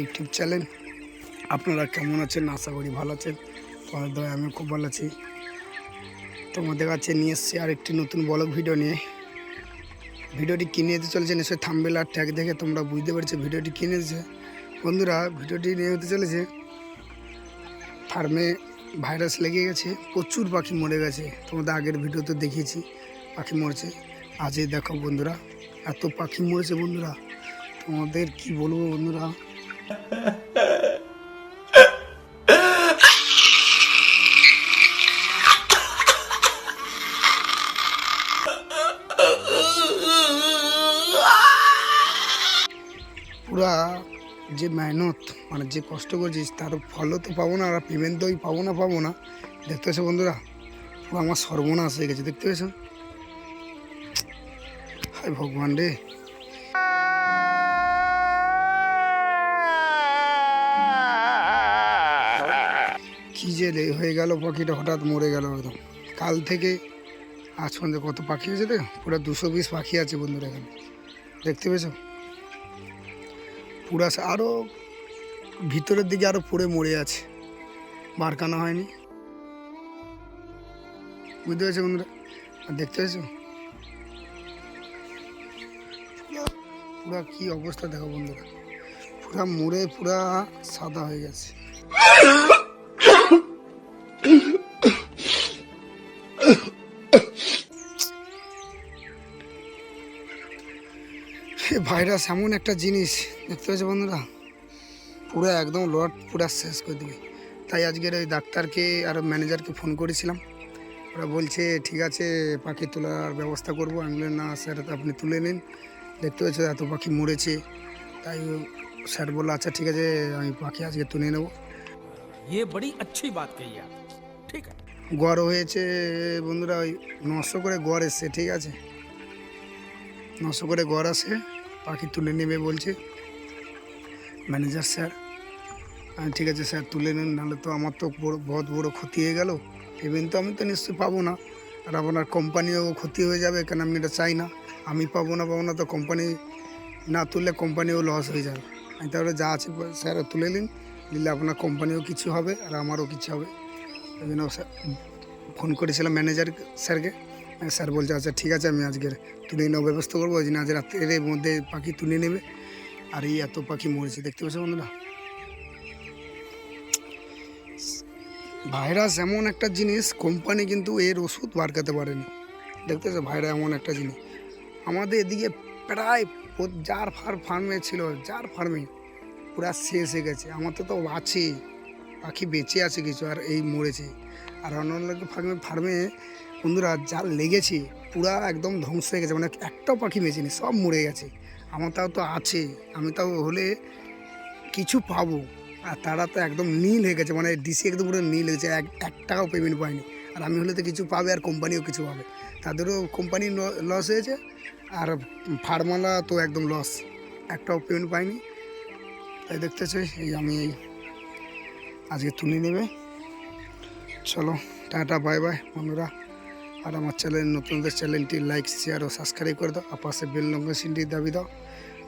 YouTube channel আপনারা কেমন আছেন? আশা করি ভালো আছেন। তোমাদের দয়া আমি খুব ভালো আছি। তোমাদের কাছে নিয়ে এসেছি আরেকটি নতুন ব্লগ ভিডিও নিয়ে। ভিডিওটি কিনে যেতে চলেছে, নিশ্চয়ই থাম্বেল আর ট্যাগ দেখে তোমরা বুঝতে পেরেছ ভিডিওটি কিনে এসেছে বন্ধুরা ভিডিওটি নিয়ে হতে চলেছে। ফার্মে ভাইরাস লেগে গেছে, প্রচুর পাখি মরে গেছে। তোমাদের আগের ভিডিওতে দেখিয়েছি, পাখি মরছে। আজই দেখো বন্ধুরা, এত পাখি মরেছে বন্ধুরা। তোমাদের কি বলব বন্ধুরা? পুরা যে মেহনত মানে যে কষ্ট করছিস, তার ফলও তো পাবো না, আর পেমেন্ট তো পাবো না পাবো না। দেখতে পেয়েছ বন্ধুরা? পুরো আমার সর্বনাশ হয়ে গেছে, দেখতে পেয়েছ হায় ভগবান রে। কি যে হয়ে গেল পাখিটা, হঠাৎ মরে গেল একদম। কাল থেকে আজ পর্যন্ত কত পাখি আছে রে পুরো দুশো বিশ পাখি আছে বন্ধুরা এখানে। দেখতে পেয়েছ? পুরা আরও ভিতরের দিকে আরও পড়ে মরে আছে। বারকানো হয়নি। বুঝতে পেরেছ বন্ধুরা? আর দেখতে পেয়েছ? পুরা কি অবস্থা দেখো বন্ধুরা। পুরা মরে পুরা সাদা হয়ে গেছে। ভাইরাস এমন একটা জিনিস দেখতে পাচ্ছ বন্ধুরা পুরো একদম লট পুরো শেষ করে দিবে তাই আজকের ওই ডাক্তারকে আর ম্যানেজারকে ফোন করেছিলাম ওরা বলছে ঠিক আছে পাখি তোলার ব্যবস্থা করবো আমি বললাম, না স্যার আপনি তুলে নিন দেখতে পাচ্ছ এত পাখি মরেছে তাই স্যার বললো আচ্ছা ঠিক আছে আমি পাখি আজকে তুলে নেবো ये बड़ी अच्छी बात कही आप ठीक है গড় হয়েছে, বন্ধুরা, ওই নশো করে গড় এসছে, ঠিক আছে? নশো করে গড় আসে, পাখি তুলে নেবে বলছে। ম্যানেজার স্যার ঠিক আছে স্যার, তুলে নেন, নাহলে তো আমার তো বড়, বহুত বড় ক্ষতি হয়ে গেল। পেমেন্ট তো আমি তো নিশ্চয়ই পাবো না। আর আপনার কোম্পানিও ক্ষতি হয়ে যাবে, কেন আমি এটা চাই না? আমি পাবো না পাবো না, তো কোম্পানি না তুললে কোম্পানিও লস হয়ে যাবে। আমি তাহলে যা আছে, স্যার, তুলে নিন, নিলে আপনার কোম্পানিও কিছু হবে, আর আমারও কিছু হবে। ওই জন্য ফোন করেছিলাম ম্যানেজার স্যারকে। স্যার বলছে আচ্ছা ঠিক আছে, আমি আজকের তুলে নেওয়ার ব্যবস্থা করব। ওই জন্য আজ রাত্রের মধ্যে পাখি তুলে নেবে। আর এই এত পাখি মরেছে, দেখতে পাচ্ছ বন্ধুরা? ভাইরাস এমন একটা জিনিস, কোম্পানি কিন্তু এর ওষুধ বার করতে পারেনি। দেখতে পাচ্ছ ভাইরাস এমন একটা জিনিস। আমাদের এদিকে প্রায় যার ফার ফার্মে ছিল, যার ফার্মে পুরা শেষ হয়ে গেছে। আমার তো তো আছে পাখি বেঁচে আছে কিছু আর এই মরেছে। আর অন্য ফার্মে ফার্মে বন্ধুরা যা লেগেছে পুরা একদম ধ্বংস হয়ে গেছে। মানে একটাও পাখি বেঁচেনি, সব মরে গেছে। আমার তাও তো আছে, আমি তাও হলে কিছু পাবো। আর তারা তো একদম নীল হয়ে গেছে মানে ডিসি একদম পুরো নীল হয়েছে এক এক টাকাও পেমেন্ট পায়নি। আর আমি হলে তো কিছু পাবে আর কোম্পানিও কিছু পাবে। তাদেরও কোম্পানি লস হয়েছে, আর ফার্মালা তো একদম লস একটাও পেমেন্ট পায়নি। তাই দেখতেছে, এই আমি এই আজকে তুলে নেবে। চলো, টাটা, বাই বাই, বন্ধুরা। আর আমার চ্যানেল, নতুনদের চ্যানেলটি লাইক, শেয়ার ও সাবস্ক্রাইব করে দাও। আর পাশে বেল সিনটি দাবি দাও।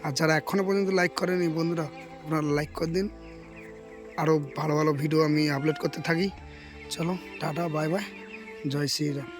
আর যারা এখনও পর্যন্ত লাইক করেনি, বন্ধুরা, আপনারা লাইক করে দিন। আরও ভালো ভালো ভিডিও আমি আপলোড করতে থাকি। চলো, টাটা, বাই বাই। জয় শ্রীরাম।